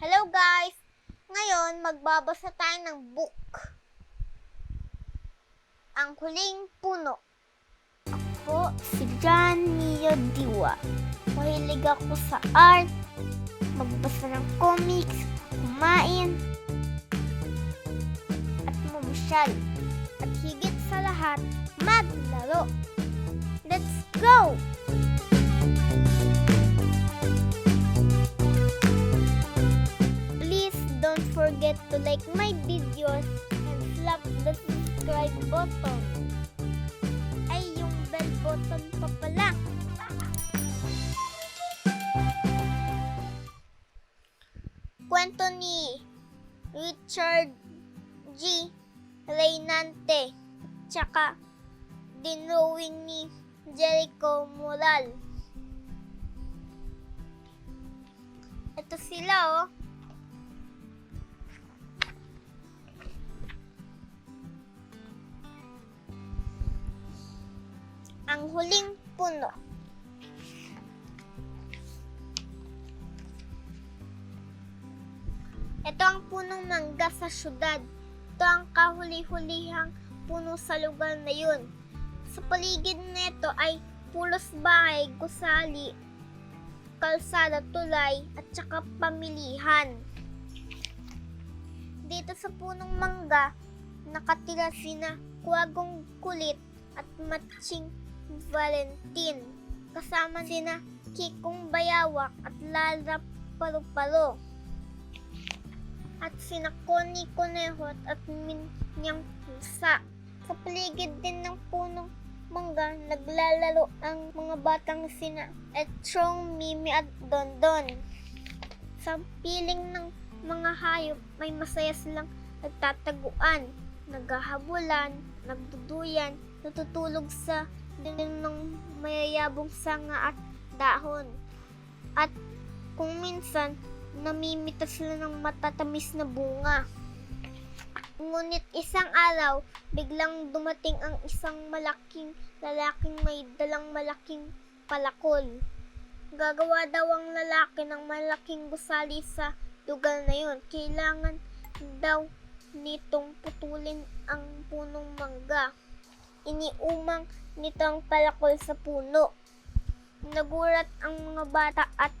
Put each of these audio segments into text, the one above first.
Hello guys! Ngayon, magbabasa tayo ng book. Ang Huling Puno. Ako si John Mio Diwa. Mahilig ako sa art, magbasa ng comics, kumain, at mamasyal. At higit sa lahat, maglaro. Let's go! Like my videos and slap the subscribe button. Ay, yung bell button pa pala. Kwento ni Richard G. Reynante tsaka dinrawing ni Jericho Moral. Ito sila oh. Ang huling puno. Ito ang punong mangga sa syudad. Ito ang kahuli-hulihang puno sa lugar na yun. Sa paligid nito ay pulos bahay, gusali, kalsada, tulay, at saka pamilihan. Dito sa punong mangga, nakatira sina Kuwagong Kulit at Matching Valentin. Kasama sina Kikong Bayawak at Lara Paru-Paro. At sina Connie Conejo at Minyang Pusa. Sa paligid din ng punong mangga, naglalaro ang mga batang sina Etchong, Mimi at Dondon. Sa piling ng mga hayop, may masaya silang nagtataguan, naghahabulan, nagduduyan, natutulog sa dilim ng mayayabong sanga at dahon. At kung minsan, namimita sila ng matatamis na bunga. Ngunit isang araw, biglang dumating ang isang malaking lalaking may dalang malaking palakol. Gagawa daw ang lalaki ng malaking gusali sa lugar na yun. Kailangan daw nitong putulin ang punong mangga. Iniumang nito palakol sa puno. Nagulat ang mga bata at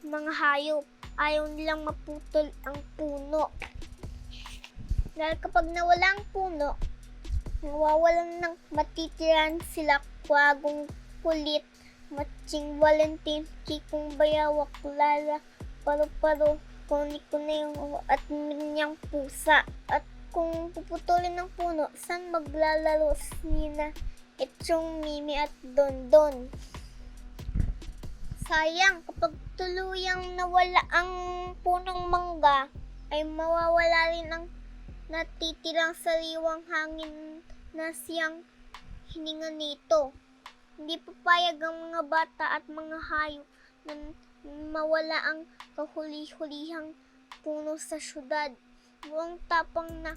mga hayop. Ayaw nilang maputol ang puno. Dahil kapag nawala ang puno, nawawalan ng matitiran sila kwagong kulit, matching Valentin, Kikong Bayawak, Lala, Paru-Paro, Koni Kuneho at Minyang Pusa. At kung puputulin ng puno, saan maglalaro sina Etchong Mimi at Dondon? Sayang, kapag tuluyang nawala ang punong mangga, ay mawawala rin ang natitirang sariwang hangin na siyang hininga nito. Hindi papayag ang mga bata at mga hayop na mawala ang kahuli-hulihang puno sa syudad. Buong tapang na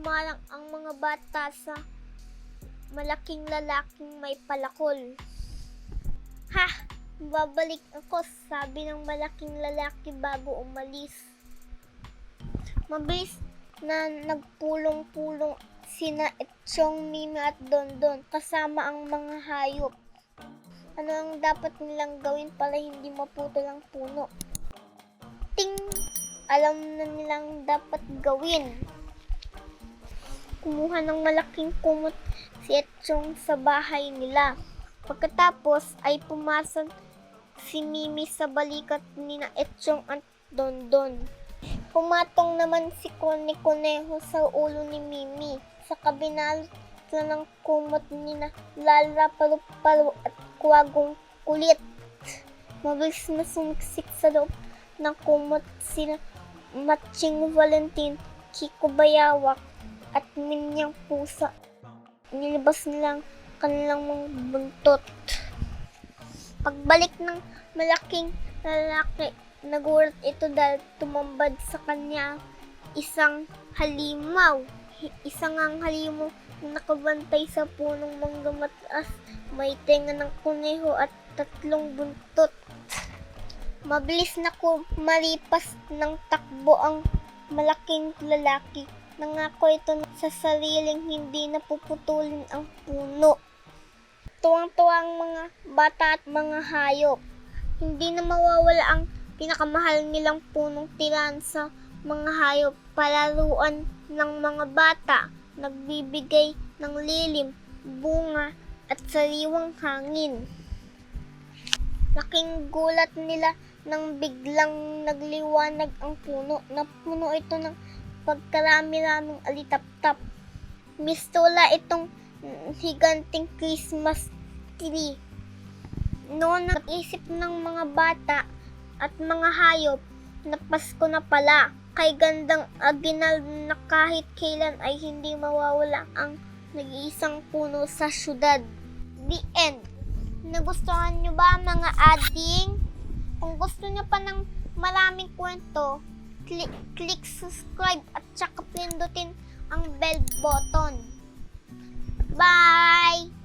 marang ang mga bata sa malaking lalaking may palakol. Ha! Babalik ako, sabi ng malaking lalaki bago umalis. Mabilis na nagpulong-pulong sina Etchong, Mimi at Dondon kasama ang mga hayop. Ano ang dapat nilang gawin para hindi maputol ang puno? Ting! Alam na nilang dapat gawin. Kumuha ng malaking kumot si Etchong sa bahay nila. Pagkatapos ay pumasok si Mimi sa balikat ni na Etchong at Dondon. Pumatong naman si Connie Conejo sa ulo ni Mimi. Sa kabinalot sila ng kumot ni na Lala Paru-Paro at Kuwagong Kulit. Mabilis na sumiksik sa loob ng kumot sina Matching Valentin, Kiko Bayawak at Minyang Pusa. Nilabas nilang kanilang mga buntot. Pagbalik ng malaking lalaki, nagulat ito dahil tumambad sa kanya isang halimaw. Isang ang halimaw na nakabantay sa punong mangga mataas, may tenga ng kuneho at tatlong buntot. Mabilis na kumalipas ng takbo ang malaking lalaki. Nangako ito sa sariling hindi napuputulin ang puno. Tuwang-tuwa ang mga bata at mga hayop. Hindi na mawawala ang pinakamahal nilang punong tiran sa mga hayop. Palaruan ng mga bata. Nagbibigay ng lilim, bunga, at sariwang hangin. Laking gulat nila nang biglang nagliwanag ang puno. Napuno ito ng pagkarami-raming alitap-tap. Mistula itong higanting Christmas tree. Noon nag-isip ng mga bata at mga hayop na Pasko na pala. Kay gandang aginal na kahit kailan ay hindi mawawala ang nag-iisang puno sa syudad. The end. Nagustuhan nyo ba mga ading? Kung gusto nyo pa ng maraming kwento, click, click subscribe at saka pindutin ang bell button. Bye!